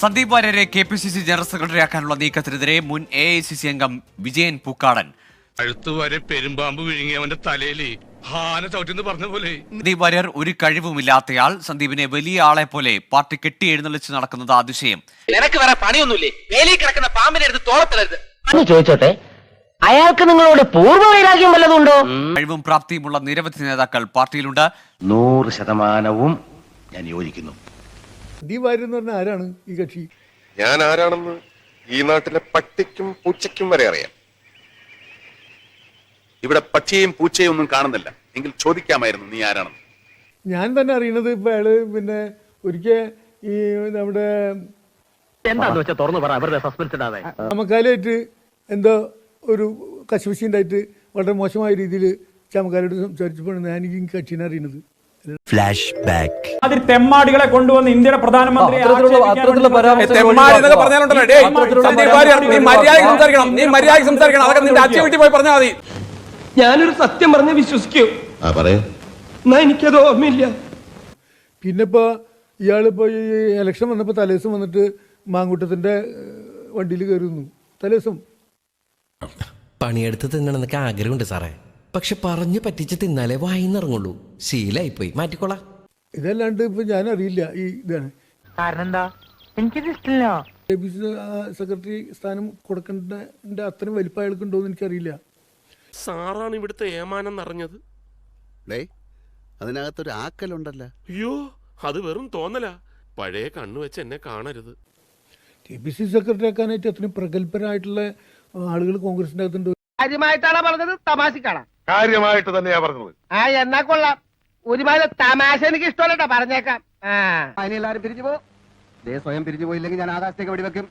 Sandeep വാര്യരെ K P C C general secretary ആക്കാനുള്ള നീക്കത്തിനെതിരെ മുൻ എ ഐ സി സി അംഗം വിജയൻ പൂക്കാടൻ. കഴുത്തുവരെ പെരുമ്പാമ്പ് വിഴുങ്ങി അവന്റെ തലയിൽ ഹാന ചവിട്ടിന്ന് പറഞ്ഞ പോലെ. സന്ദീപ് വാര്യർ ഒരു കഴിവുമില്ലാത്തയാൾ സന്ദീപിനെ വലിയ ആളെ പോലെ പാർട്ടി കെട്ടി എഴുന്നള്ളിച്ച് നടക്കുന്നത് അതിശയം. നിനക്ക് വേറെ പണിയൊന്നുമില്ലേ? വേലി കിടക്കുന്ന പാമ്പിനെ എടുത്ത് തോളത്തിലരുത്. ചോദിച്ചോട്ടെ? അയാൾക്ക് നിങ്ങളോട് പൂർവ വൈരാഗ്യം വല്ലതുണ്ടോ കഴിവും പ്രാപ്തിയുമുള്ള നിരവധി നേതാക്കൾ പാർട്ടിയിലുണ്ട്. നൂറ് ശതമാനവും ഞാൻ യോജിക്കുന്നു. സന്ദീപ് വാര്യർ എന്ന് പറഞ്ഞാൽ ആരാണ് ഈ കക്ഷി? ഞാൻ ആരാണെന്ന് ഈ നാട്ടിലെ പട്ടിക്കും പൂച്ചയ്ക്കും വരെ അറിയാം. ഇവിടെ പക്ഷിയെയും പൂച്ചയും ഒന്നും കാണുന്നില്ല. എങ്കിൽ ചോദിക്കാമായിരുന്നു നീ ആരാണെന്ന്. ഞാൻ തന്നെ അറിയണത് ഇപ്പൊ അയാൾ പിന്നെ ഒരിക്കൽ ഈ നമ്മുടെ എന്താന്ന് വെച്ചാൽ തുറന്നു പറ അവരുടെ സസ്പെൻസ് ഇടാതെ. ചമക്കാലായിട്ട് എന്തോ ഒരു കശുപശി ഉണ്ടായിട്ട് വളരെ മോശമായ രീതിയിൽ ചമക്കാലോട് സംസാരിച്ചപ്പോഴാണ് ഞാൻ ഈ കക്ഷിനെ അറിയണത് അതിൽ തെമ്മാടികളെ കൊണ്ടുവന്ന് ഇന്ത്യയുടെ പ്രധാനമന്ത്രി ഞാനൊരു സത്യം പറഞ്ഞ് വിശ്വസിക്കൂ. എനിക്കത് ഓർമ്മയില്ല. പിന്നെ ഇപ്പോൾ ഇയാളിപ്പോൾ ഈ ഇലക്ഷൻ വന്നപ്പോ തലേസം വന്നിട്ട് മാങ്കൂട്ടത്തിന്റെ വണ്ടിയിൽ കയറുന്നു തലേസം. പണിയെടുത്ത് തിന്നണമെന്നൊക്കെ ആഗ്രഹമുണ്ട് സാറേ. പക്ഷെ പറഞ്ഞു പറ്റിച്ച് തിന്നാലേ വായിന്നിറങ്ങുള്ളൂ. ശീലായിപ്പോയി. മാറ്റിക്കോളാം. ഇതല്ലാണ്ട് ഇപ്പൊ ഞാൻ അറിയില്ല ഈ ഇതാണ്. കാരണം എന്താ എനിക്കിത് ഇഷ്ടമില്ല സി സെക്രട്ടറി സ്ഥാനം കൊടുക്കേണ്ട അത്രയും വലിപ്പം അയാൾക്കുണ്ടോ എന്ന് എനിക്കറിയില്ല. സാറാണ് ഇവിടുത്തെ ഏമാനം നിറഞ്ഞത്. അതിനകത്തൊരു ആക്കലുണ്ടല്ലോ. അയ്യോ അത് വെറും തോന്നല. പഴയ കണ്ണു വെച്ച് എന്നെ കാണരുത്. കെ പി സി സെക്രട്ടറി ആക്കാനായിട്ട് അത്രയും പ്രഗത്ഭരായിട്ടുള്ള ആളുകൾ കോൺഗ്രസിന്റെ അകത്തുണ്ട്. കാര്യമായിട്ടാണ് പറഞ്ഞത്? തമാശക്കാണ്? കാര്യമായിട്ട് തന്നെയാ പറഞ്ഞത്. ആ എന്നാ കൊള്ളാം. ഒരുമാതിരി തമാശ എനിക്ക് ഇഷ്ടമല്ലട്ടോ പറഞ്ഞേക്കാം. അതിനെല്ലാരും പിരിഞ്ഞു പോ. സ്വയം പിരിഞ്ഞു പോയില്ലെങ്കിൽ ഞാൻ ആകാശത്തേക്ക് വെടിവെക്കും.